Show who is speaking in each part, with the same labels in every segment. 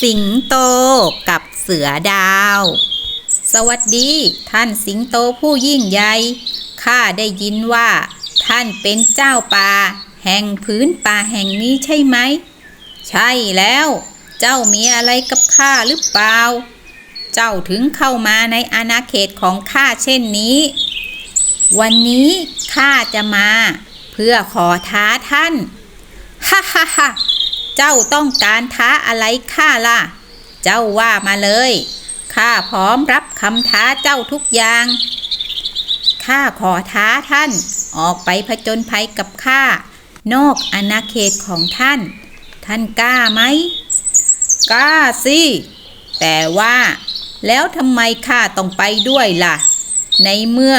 Speaker 1: สิงโตกับเสือดาว สวัสดี ท่านสิงโตผู้ยิ่งใหญ่ ข้าได้ยินว่า ท่านเป็นเจ้าป่า แห่งพื้นป่าแห่งนี้ใช่ไหม ใช่แล้ว เจ้ามีอะไรกับข้าหรือเปล่า เจ้าถึงเข้ามาในอาณาเขตของข้าเช่นนี้ วันนี้ข้าจะมา เพื่อขอท้าท่าน ฮ่าฮ่าฮ่า เจ้าต้องการท้าอะไรข้าล่ะ เจ้าว่ามาเลย ข้าพร้อมรับคำท้าเจ้าทุกอย่าง ข้าขอท้าท่าน ออกไปผจญภัยกับข้า นอกอาณาเขตของท่าน ท่านกล้าไหม กล้าสิ แต่ว่า แล้วทำไมข้าต้องไปด้วยล่ะ ในเมื่อ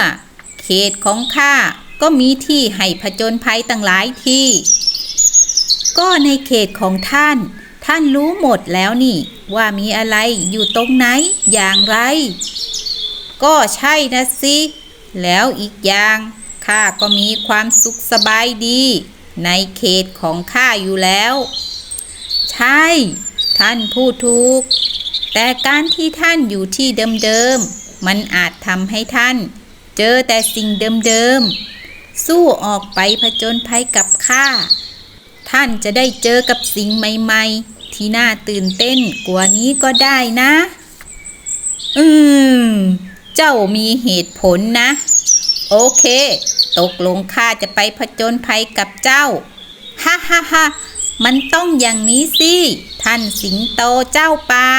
Speaker 1: เขตของข้าก็มีที่ให้ผจญภัยตั้งหลายที่ ก็ในเขตของท่าน ท่านรู้หมดแล้วนี่ ว่ามีอะไรอยู่ตรงไหนอย่างไร ก็ใช่นะสิ แล้วอีกอย่างข้าก็มีความสุขสบายดี ในเขตของข้าอยู่แล้ว ใช่ ท่านพูดถูก แต่การที่ท่านอยู่ที่เดิมๆมันอาจทำให้ท่าน เจอแต่สิ่งเดิมๆสู้ออกไปผจญภัยกับข้า ท่านจะได้เจอกับสิ่งใหม่ๆ ที่น่าตื่นเต้นกว่านี้ก็ได้นะ อืม เจ้ามีเหตุผลนะ โอเค ตกลงข้าจะไปผจญภัยกับเจ้า ฮ่าฮ่าฮ่ามันต้องอย่างนี้สิ ท่านสิงโตเจ้าป่า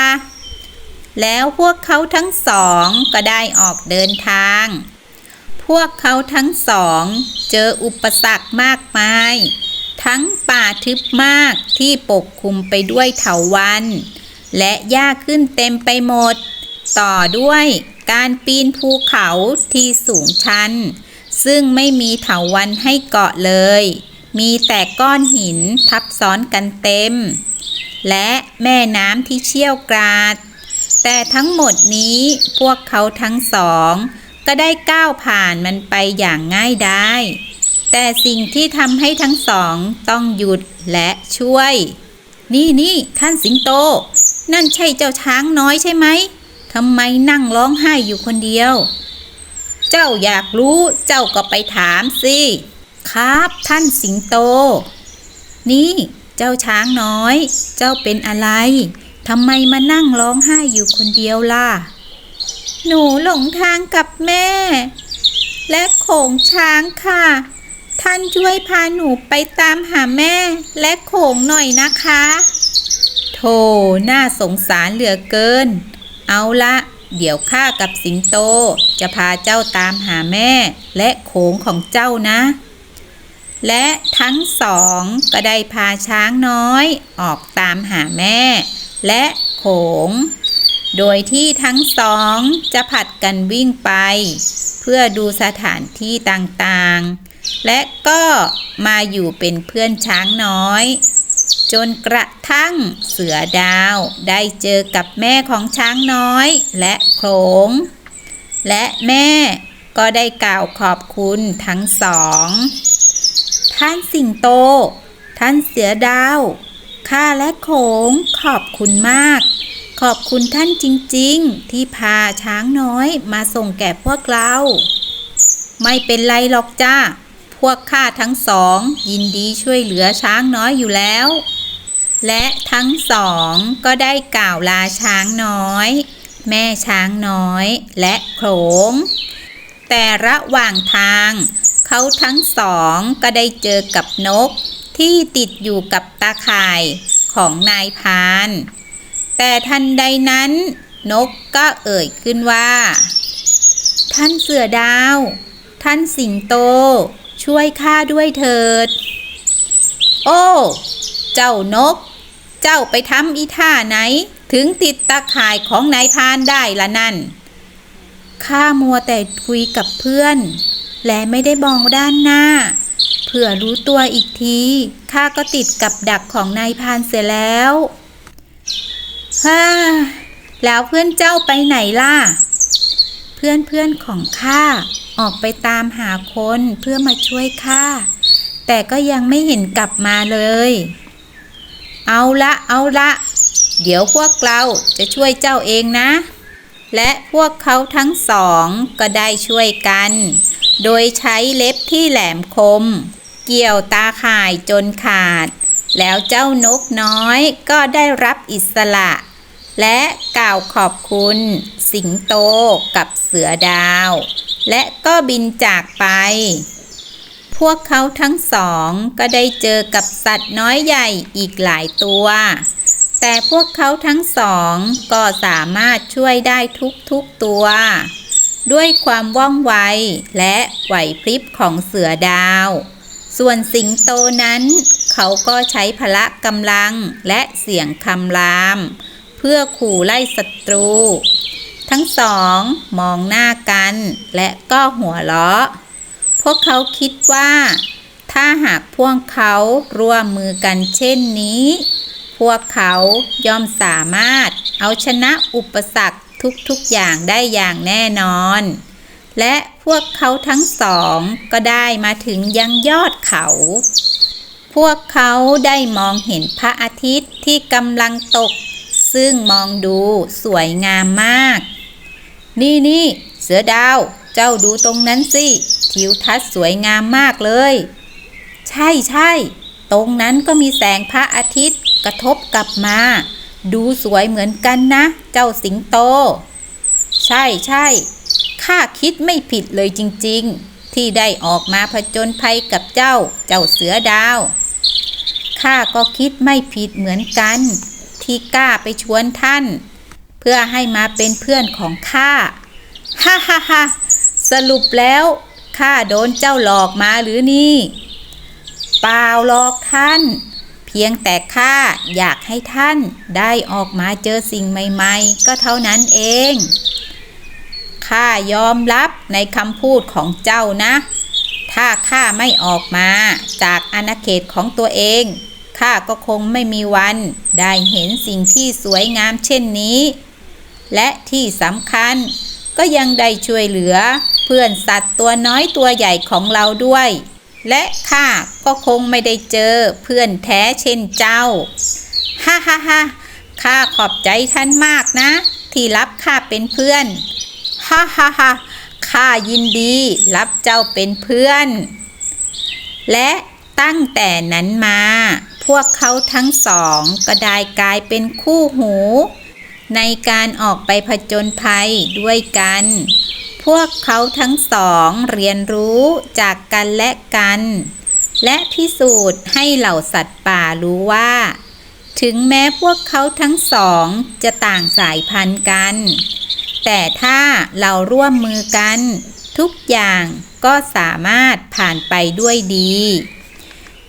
Speaker 1: แล้วพวกเขาทั้งสองก็ได้ออกเดินทาง พวกเขาทั้งสองเจออุปสรรคมากมาย ทั้งป่าทึบมากที่ปกคลุมไปด้วยเถาวัน และหญ้าขึ้นเต็มไปหมด ต่อด้วยการปีนภูเขาที่สูงชัน ซึ่งไม่มีเถาวันให้เกาะเลย มีแต่ก้อนหินทับซ้อนกันเต็ม และแม่น้ำที่เชี่ยวกราด แต่ทั้งหมดนี้พวกเขาทั้งสอง ก็ได้ก้าวผ่านมันไปอย่างง่ายไดาย แต่สิ่งที่ทำให้ทั้งสองต้องหยุดและช่วย นี่นี่ท่านสิงโต นั่นใช่เจ้าช้างน้อยใช่ไหมทำไมนั่งร้องไห้อยู่คนเดียว เจ้าอยากรู้เจ้าก็ไปถามสิ ครับท่านสิงโต นี่เจ้าช้างน้อย เจ้าเป็นอะไรทำไมมานั่งร้องไห้อยู่คนเดียวล่ะ หนูหลงทางกับแม่ และโขงช้างค่ะ ท่านช่วยพาหนูไปตามหาแม่และโขงหน่อยนะคะ โธ่น่าสงสารเหลือเกิน เอาละ เดี๋ยวข้ากับสิงโต จะพาเจ้าตามหาแม่ และโขงของเจ้านะ และทั้งสองก็ได้พาช้างน้อย ออกตามหาแม่ และโขง โดยที่ทั้งสองจะผัดกันวิ่งไป เพื่อดูสถานที่ต่างๆ และก็มาอยู่เป็นเพื่อนช้างน้อย จนกระทั่งเสือดาวได้เจอกับแม่ของช้างน้อยและโขงและแม่ก็ได้กล่าวขอบคุณทั้งสอง ท่านสิงโต ท่านเสือดาว ข้าและโขงขอบคุณมาก ขอบคุณท่านจริงๆ ที่พาช้างน้อยมาส่งแก่พวกเรา ไม่เป็นไรหรอกจ้า พวกข้าทั้งสอง ยินดีช่วยเหลือช้างน้อยอยู่แล้ว และทั้งสองก็ได้กล่าวลาช้างน้อย แม่ช้างน้อย และโขงแต่ระหว่างทางเขาทั้งสองก็ได้เจอกับนกที่ติดอยู่กับตาข่ายของนายพาน แต่ทันใดนั้น นกก็เอ่ยขึ้นว่า ท่านเสือดาว ท่านสิงโต ช่วยข้าด้วยเถิด โอ้ เจ้านก เจ้าไปทำอีท่าไหน ถึงติดตาข่ายของนายพานได้ละนั่น ข้ามัวแต่คุยกับเพื่อน และไม่ได้มองด้านหน้า เผื่อรู้ตัวอีกที ข้าก็ติดกับดักของนายพานเสียแล้วฮ่าแล้วเพื่อนเจ้าไปไหนล่ะ เพื่อนเพื่อนๆของข้าออกไปตามหาคนเพื่อมาช่วยข้าแต่ก็ยังไม่เห็นกลับมาเลย เอาละเอาละ เดี๋ยวพวกเราจะช่วยเจ้าเองนะ และพวกเขาทั้งสองก็ได้ช่วยกัน โดยใช้เล็บที่แหลมคม เกี่ยวตาข่ายจนขาด แล้วเจ้านกน้อยก็ได้รับอิสระ และกล่าวขอบคุณ สิงโตกับเสือดาว และก็บินจากไป พวกเขาทั้งสองก็ได้เจอกับสัตว์น้อยใหญ่อีกหลายตัว แต่พวกเขาทั้งสองก็สามารถช่วยได้ทุกๆตัว ด้วยความว่องไวและไหวพริบของเสือดาว ส่วนสิงโตนั้น เขาก็ใช้พละกำลังและเสียงคำรามเพื่อขู่ไล่ศัตรู ทั้งสองมองหน้ากันและก็หัวเราะ พวกเขาคิดว่า ถ้าหากพวกเขาร่วมมือกันเช่นนี้ พวกเขาย่อมสามารถเอาชนะอุปสรรคทุกๆอย่างได้อย่างแน่นอน และพวกเขาทั้งสองก็ได้มาถึงยังยอดเขา พวกเขาได้มองเห็นพระอาทิตย์ที่กำลังตก ซึ่งมองดูสวยงามมาก นี่นี่เสือดาว เจ้าดูตรงนั้นสิ ทิวทัศน์สวยงามมากเลย ใช่ใช่ ตรงนั้นก็มีแสงพระอาทิตย์กระทบกลับมา ดูสวยเหมือนกันนะ เจ้าสิงโต ใช่ใช่ข้าคิดไม่ผิดเลยจริง ๆ ที่ได้ออกมาผจญภัยกับเจ้า เจ้าเสือดาวข้าก็คิดไม่ผิดเหมือนกัน ที่กล้าไปชวนท่าน เพื่อให้มาเป็นเพื่อนของข้าฮ่าฮ่าฮ่าสรุปแล้วข้าโดนเจ้าหลอกมาหรือนี่ เปล่าหรอกท่าน เพียงแต่ข้าอยากให้ท่านได้ออกมาเจอสิ่งใหม่ๆ ก็เท่านั้นเองข้ายอมรับในคำพูดของเจ้านะ ถ้าข้าไม่ออกมาจากอาณาเขตของตัวเอง ข้าก็คงไม่มีวัน ได้เห็นสิ่งที่สวยงามเช่นนี้ และที่สำคัญก็ยังได้ช่วยเหลือ เพื่อนสัตว์ตัวน้อยตัวใหญ่ของเราด้วย และข้าก็คงไม่ได้เจอเพื่อนแท้เช่นเจ้า ฮ่าฮ่าฮ่าข้าขอบใจท่านมากนะ ที่รับข้าเป็นเพื่อน ฮ่าฮ่าฮ่าข้ายินดีรับเจ้าเป็นเพื่อน และตั้งแต่นั้นมา พวกเขาทั้งสองก็ได้กลายเป็นคู่หู ในการออกไปผจญภัยด้วยกัน พวกเขาทั้งสองเรียนรู้จากกันและกัน และพิสูจน์ให้เหล่าสัตว์ป่ารู้ว่า ถึงแม้พวกเขาทั้งสองจะต่างสายพันธุ์กัน แต่ถ้าเราร่วมมือกัน ทุกอย่างก็สามารถผ่านไปด้วยดี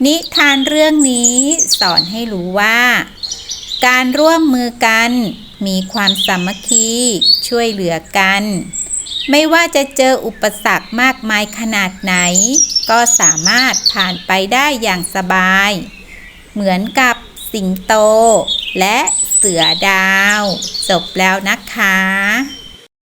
Speaker 1: นิทานเรื่องนี้สอนให้รู้ว่า การร่วมมือกัน มีความสามัคคีช่วยเหลือกัน ไม่ว่าจะเจออุปสรรคมากมายขนาดไหน ก็สามารถผ่านไปได้อย่างสบาย เหมือนกับสิงโตและเสือดาว จบแล้วนะคะ